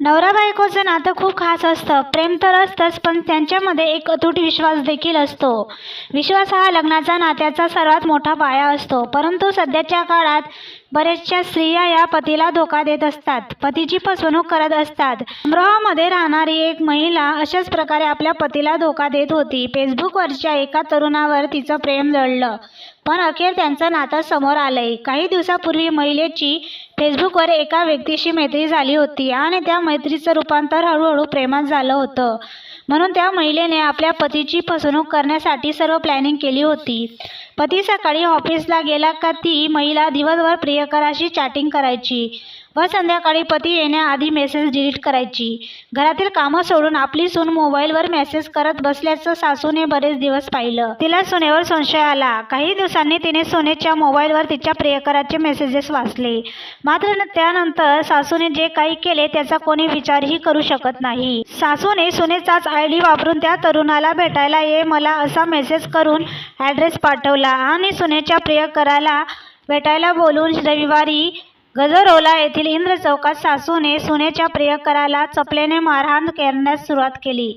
नवरा बायकोचं नातं खूप खास असतं. प्रेम तर असतंच पण त्यांच्यामध्ये एक अतूट विश्वास देखील असतो. विश्वास हा लग्नाचा नात्याचा सर्वात मोठा पाया असतो. परंतु सध्याच्या काळात बऱ्याचशा स्त्रिया या पतीला धोका देत असतात. पतीची फसवणूक करत असतात. अमरोहामध्ये राहणारी एक महिला अशाच प्रकारे आपल्या पतीला धोका देत होती. फेसबुकवरच्या एका तरुणावर तिचं प्रेम जळलं. पण अखेर त्यांचं नातं समोर आलंय. काही दिवसापूर्वी महिलेची फेसबुकवर एका व्यक्तीशी मैत्री झाली होती आणि त्या मैत्रीचं रूपांतर हळूहळू प्रेमात झालं होतं. म्हणून त्या महिलेने आपल्या पतीची फसवणूक करण्यासाठी सर्व प्लॅनिंग केली होती. पती सकाळी ऑफिसला गेला का ती महिला दिवसभर प्रियकराशी चॅटिंग करायची व संध्याकाळी पती येण्याआधी मेसेज डिलीट करायची. घरातील कामं सोडून आपली सून मोबाईलवर मेसेज करत बसल्याचं सासूने बरेच दिवस पाहिलं. तिला सुनेवर संशय आला. काही दिवसांनी तिने सुनेच्या मोबाईलवर तिच्या प्रियकराचे मेसेजेस वाचले. मात्र त्यानंतर सासूने जे काही केले त्याचा कोणी विचारही करू शकत नाही. सासूने सुनेचाच आय डी वापरून त्या तरुणाला भेटायला ये मला असा मेसेज करून ॲड्रेस पाठवला. आणि सुनेच्या प्रियकराला भेटायला बोलून रविवारी गजरोला येथील इंद्र चौकात सासूने सुनेच्या प्रियकराला चपलेने मारहाण करण्यास सुरुवात केली.